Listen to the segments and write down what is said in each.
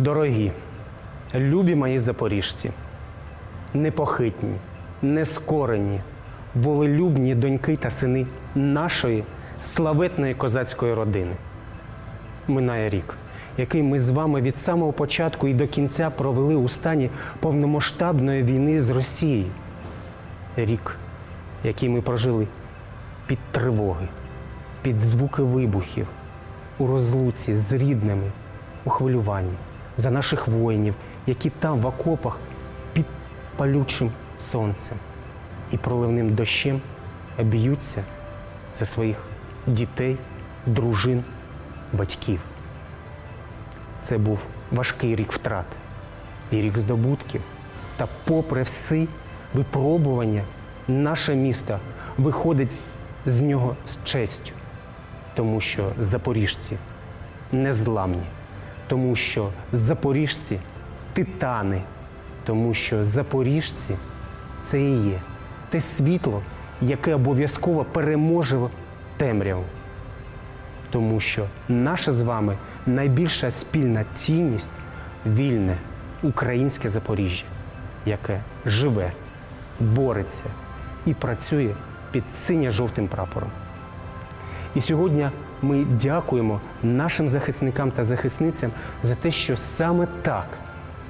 Дорогі, любі мої запоріжці, непохитні, нескорені, волелюбні доньки та сини нашої славетної козацької родини. Минає рік, який ми з вами від самого початку і до кінця провели у стані повномасштабної війни з Росією. Рік, який ми прожили під тривоги, під звуки вибухів, у розлуці з рідними, у хвилюванні за наших воїнів, які там в окопах під палючим сонцем і проливним дощем б'ються за своїх дітей, дружин, батьків. Це був важкий рік втрат і рік здобутків. Та попри всі випробування, наше місто виходить з нього з честю, тому що запоріжці незламні, тому що запоріжці титани, тому що запоріжці це і є те світло, яке обов'язково переможе темряву тому що наша з вами найбільша спільна цінність вільне українське Запоріжжя, яке живе, бореться і працює під синьо-жовтим прапором. І сьогодні ми дякуємо нашим захисникам та захисницям за те, що саме так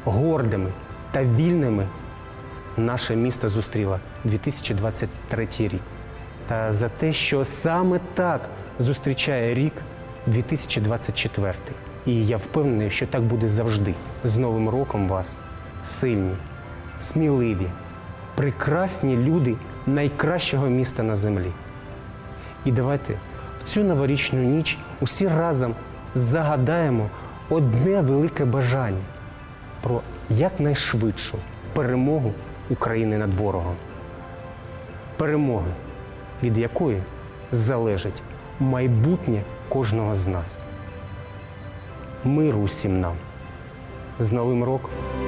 гордими та вільними наше місто зустріло 2023 рік. Та за те, що саме так зустрічає рік 2024. І я впевнений, що так буде завжди. З Новим роком вас сильні, сміливі, прекрасні люди найкращого міста на землі. І давайте цю новорічну ніч усі разом загадаємо одне велике бажання про якнайшвидшу перемогу України над ворогом. Перемоги, від якої залежить майбутнє кожного з нас. Миру усім нам. З Новим роком!